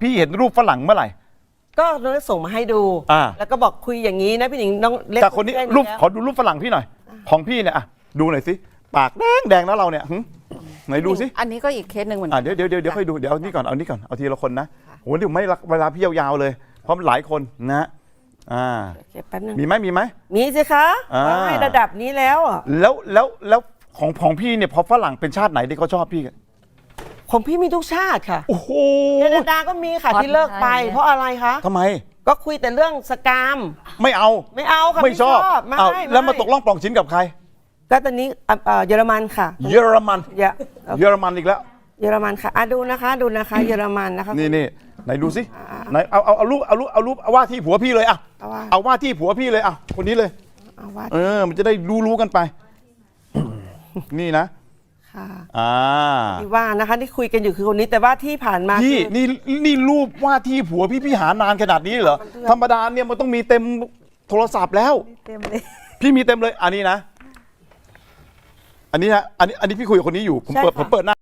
พี่เห็นรูปฝรั่งเมื่อไหร่ ก็น้องเล็กส่งมาให้ดู อ่า แล้วก็บอกคุยอย่างนี้นะพี่หนิงน้องเล็กแต่คนนี้ได้รูปแล้วขอดูรูปฝรั่งพี่หน่อย ของพี่เนี่ยอะดูหน่อยสิปากแดงแดงนะเราเนี่ยหึไหนดูสิ อันนี้ก็อีกเคสหนึ่งเหมือนอะกันเดี๋ยวเดี๋ยวเดี๋ยวค่อยดูเดี๋ยวเอานี่ก่อนเอานี่ก่อนเอาทีละคนนะโหเดี๋ยวไม่รักเวลาพี่ยาวๆเลยเพราะมันหลายคนนะฮะอ่าโอเคแป๊บนึงมีไหมมีไหม มีสิคะอ่าเขาให้ระดับนี้แล้วอะแล้วแล้วแล้วของของพี่เนี่ยพอฝรั่งเป็นชาติไหนที่เขาชอบพี่กัน ของพี่มีทุกชาติค่ะโอ้โหแคนาดาก็มีค่ะที่เลิกไป เพราะอะไรคะทำไม ก็คุยแต่เรื่องสกาม ไม่เอาไม่เอาค่ะไม่ชอบไม่เอาไม่แล้วมาตกล่องปล่องชิ้นกับใคร ก็ตอนนี้อะเอ่อเยอรมันค่ะ เยอรมันเยอเยอรมันอีกแล้ว เยอรมันค่ะอะดูนะคะดูนะคะ เยอรมันนะคะนี่นี่ไหนดูสิไหนเอาเอาเอารูปเอารูปเอารูปเอาว่าที่ผัวพี่เลยอะเอาว่าเอาว่าที่ผัวพี่เลยอะคนนี้เลยเอาว่าเออ มันจะได้รู้รู้กันไป นี่นะค่ะ อ่าที่ว่านะคะที่คุยกันอยู่คือคนนี้แต่ว่าที่ผ่านมาพี่คือ นี่นี่รูปว่าที่ผัวพี่พี่หานานขนาดนี้เหรอธรรมดาเนี่ยมันต้องมีเต็มโทรศัพท์แล้ว เต็มเลย พี่มีเต็มเลยอันนี้นะ อันนี้ฮะอันนี้อันนี้พี่คุยกับคนนี้อยู่ผมเปิดผมเปิดหน้า